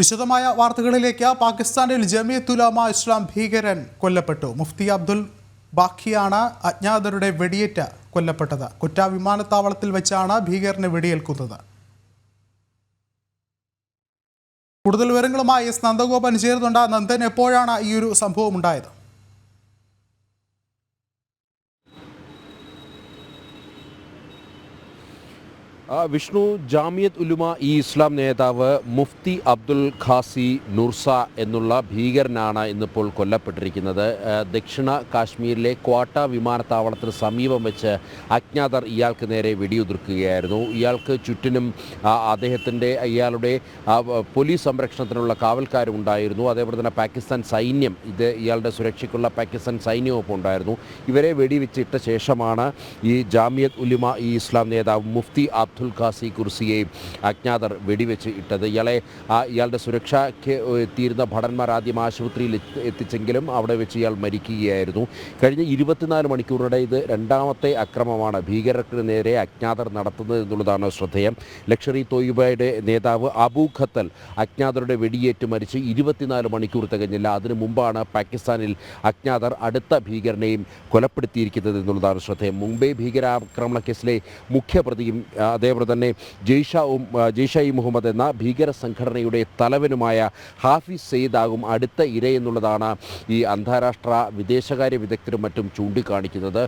വിശദമായ വാർത്തകളിലേക്ക് പാകിസ്ഥാനിൽ ജമിയത്ത് ഉലമ ഇസ്ലാം ഭീകരൻ കൊല്ലപ്പെട്ടു. മുഫ്തി അബ്ദുൽ ബാഖിയാണ് അജ്ഞാതരുടെ വെടിയേറ്റ് കൊല്ലപ്പെട്ടത്. കുറ്റ വിമാനത്താവളത്തിൽ വെച്ചാണ് ഭീകരനെ വെടിയേൽക്കുന്നത്. കൂടുതൽ വിവരങ്ങളുമായി എസ് നന്ദഗോപൻ ചേരുന്നുണ്ട്. നന്ദൻ എപ്പോഴാണ് ഈ ഒരു സംഭവം ഉണ്ടായത്? വിഷ്ണു ജാമിയത്ത് ഉലുമ ഈ ഇസ്ലാം നേതാവ് മുഫ്തി അബ്ദുൽ ഖാസി നുർസ എന്നുള്ള ഭീകരനാണ് ഇന്നിപ്പോൾ കൊല്ലപ്പെട്ടിരിക്കുന്നത്. ദക്ഷിണ കാശ്മീരിലെ ക്വാട്ട വിമാനത്താവളത്തിന് സമീപം വെച്ച് അജ്ഞാതർ ഇയാൾക്ക് നേരെ വെടിയുതിർക്കുകയായിരുന്നു. ഇയാൾക്ക് ചുറ്റിനും അദ്ദേഹത്തിന്റെ ഇയാളുടെ പോലീസ് സംരക്ഷണത്തിനുള്ള കാവൽക്കാരും ഉണ്ടായിരുന്നു. അതേപോലെ തന്നെ പാകിസ്ഥാൻ സൈന്യം ഇത് ഇയാളുടെ സുരക്ഷയ്ക്കുള്ള പാകിസ്ഥാൻ സൈന്യവും ഉണ്ടായിരുന്നു. ഇവരെ വെടിവെച്ചിട്ട ശേഷമാണ് ഈ ജാമിയത്ത് ഉലുമ ഈ ഇസ്ലാം നേതാവ് മുഫ്തി അബ്ദുൽ ഖാസി കുർസിയെ അജ്ഞാതർ വെടിവെച്ച് ഇട്ടത്. ഇയാളെ ഇയാളുടെ സുരക്ഷയ്ക്ക് എത്തിയിരുന്ന ഭടന്മാർ ആദ്യം ആശുപത്രിയിൽ എത്തിച്ചെങ്കിലും അവിടെ വെച്ച് ഇയാൾ മരിക്കുകയായിരുന്നു. കഴിഞ്ഞ ഇരുപത്തിനാല് മണിക്കൂറിനിടെ ഇത് രണ്ടാമത്തെ അക്രമമാണ്. ഭീകരർക്ക് നേരെ അജ്ഞാതർ നടത്തുന്നത് എന്നുള്ളതാണ് ശ്രദ്ധേയം. ലക്ഷറി തോയിബയുടെ നേതാവ് അബൂ ഖത്തൽ അജ്ഞാതരുടെ വെടിയേറ്റ് മരിച്ച് ഇരുപത്തിനാല് മണിക്കൂർ തികഞ്ഞില്ല. അതിനു മുമ്പാണ് പാകിസ്ഥാനിൽ അജ്ഞാതർ അടുത്ത ഭീകരനെയും കൊലപ്പെടുത്തിയിരിക്കുന്നത് എന്നുള്ളതാണ് ശ്രദ്ധേയം. മുംബൈ ഭീകരാക്രമണ കേസിലെ മുഖ്യപ്രതിയും ആ, അതേപോലെ തന്നെ ജെയ്ഷ ജെയ്ഷ ഇ മുഹമ്മദ് എന്ന ഭീകര സംഘടനയുടെ തലവനുമായ ഹാഫിസ് സെയ്ദാകും അടുത്ത ഇരയെന്നുള്ളതാണ് ഈ അന്താരാഷ്ട്ര വിദേശകാര്യ വിദഗ്ധരും മറ്റും ചൂണ്ടിക്കാണിക്കുന്നത്.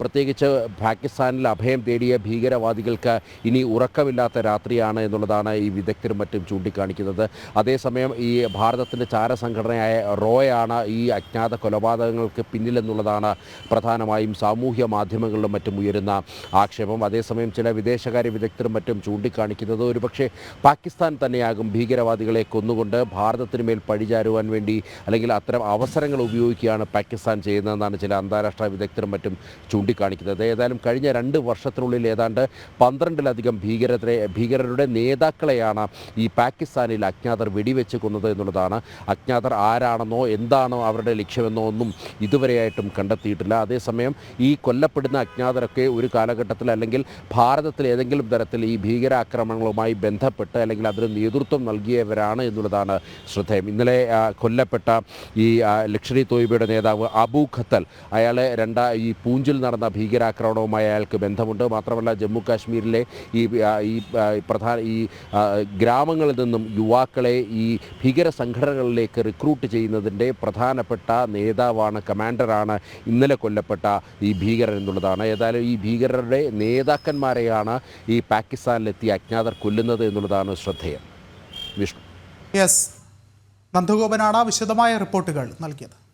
പ്രത്യേകിച്ച് പാകിസ്ഥാനിൽ അഭയം തേടിയ ഭീകരവാദികൾക്ക് ഇനി ഉറക്കമില്ലാത്ത രാത്രിയാണ് എന്നുള്ളതാണ് ഈ വിദഗ്ധരും മറ്റും ചൂണ്ടിക്കാണിക്കുന്നത്. അതേസമയം ഈ ഭാരതത്തിന്റെ ചാരസംഘടനയായ റോയാണ് ഈ അജ്ഞാത കൊലപാതകങ്ങൾക്ക് പിന്നിലെന്നുള്ളതാണ് പ്രധാനമായും സാമൂഹ്യ മാധ്യമങ്ങളിലും മറ്റും ഉയരുന്ന ആക്ഷേപം. അതേസമയം ചില വിദേശകാര്യ വിദഗ്ധരും മറ്റും ചൂണ്ടിക്കാണിക്കുന്നത്. ഒരുപക്ഷെ പാകിസ്ഥാൻ തന്നെയാകും ഭീകരവാദികളെ കൊന്നുകൊണ്ട് ഭാരതത്തിന് മേൽ പഴിചാരുവാൻ വേണ്ടി അല്ലെങ്കിൽ അത്തരം അവസരങ്ങൾ ഉപയോഗിക്കുകയാണ് പാകിസ്ഥാൻ ചെയ്യുന്നതെന്നാണ് ചില അന്താരാഷ്ട്ര വിദഗ്ധരും മറ്റും ചൂണ്ടിക്കാണിക്കുന്നത്. ഏതായാലും കഴിഞ്ഞ രണ്ട് വർഷത്തിനുള്ളിൽ ഏതാണ്ട് പന്ത്രണ്ടിലധികം ഭീകരരെ ഭീകരരുടെ നേതാക്കളെയാണ് ഈ പാകിസ്ഥാനിൽ അജ്ഞാതർ വെടിവെച്ച് കൊന്നത് എന്നുള്ളതാണ്. അജ്ഞാതർ ആരാണെന്നോ എന്താണോ അവരുടെ ലക്ഷ്യമെന്നോ ഒന്നും ഇതുവരെയായിട്ടും കണ്ടെത്തിയിട്ടില്ല. അതേസമയം ഈ കൊല്ലപ്പെടുന്ന അജ്ഞാതരൊക്കെ ഒരു കാലഘട്ടത്തിൽ അല്ലെങ്കിൽ ഭാരതത്തിൽ ഏതെങ്കിലും തരത്തിൽ ഈ ഭീകരാക്രമണങ്ങളുമായി ബന്ധപ്പെട്ട് അല്ലെങ്കിൽ അതിന് നേതൃത്വം നൽകിയവരാണ് എന്നുള്ളതാണ് ശ്രദ്ധേയം. ഇന്നലെ കൊല്ലപ്പെട്ട ഈ ലക്ഷറി തോയ്ബയുടെ നേതാവ് അബു ഖത്തൽ അയാളെ രണ്ട ഈ പൂഞ്ചിൽ നടന്ന ഭീകരാക്രമണവുമായി അയാൾക്ക് ബന്ധമുണ്ട്. മാത്രമല്ല ജമ്മു കാശ്മീരിലെ ഈ ഈ പ്രധാന ഈ ഗ്രാമങ്ങളിൽ നിന്നും യുവാക്കളെ ഈ ഭീകര സംഘടനകളിലേക്ക് റിക്രൂട്ട് ചെയ്യുന്നതിന്റെ പ്രധാനപ്പെട്ട നേതാവാണ് കമാൻഡറാണ് ഇന്നലെ കൊല്ലപ്പെട്ട ഈ ഭീകരൻ എന്നുള്ളതാണ്. ഏതായാലും ഈ ഭീകരരുടെ നേതാക്കന്മാരെയാണ് ഈ പാകിസ്ഥാനിലെത്തി അജ്ഞാതർ കൊല്ലുന്നത് എന്നുള്ളതാണ് ശ്രദ്ധേയം. വിഷ്ണു. യെസ്. നന്ദഗോപനാണ് വിശദമായ റിപ്പോർട്ടുകൾ നൽകിയത്.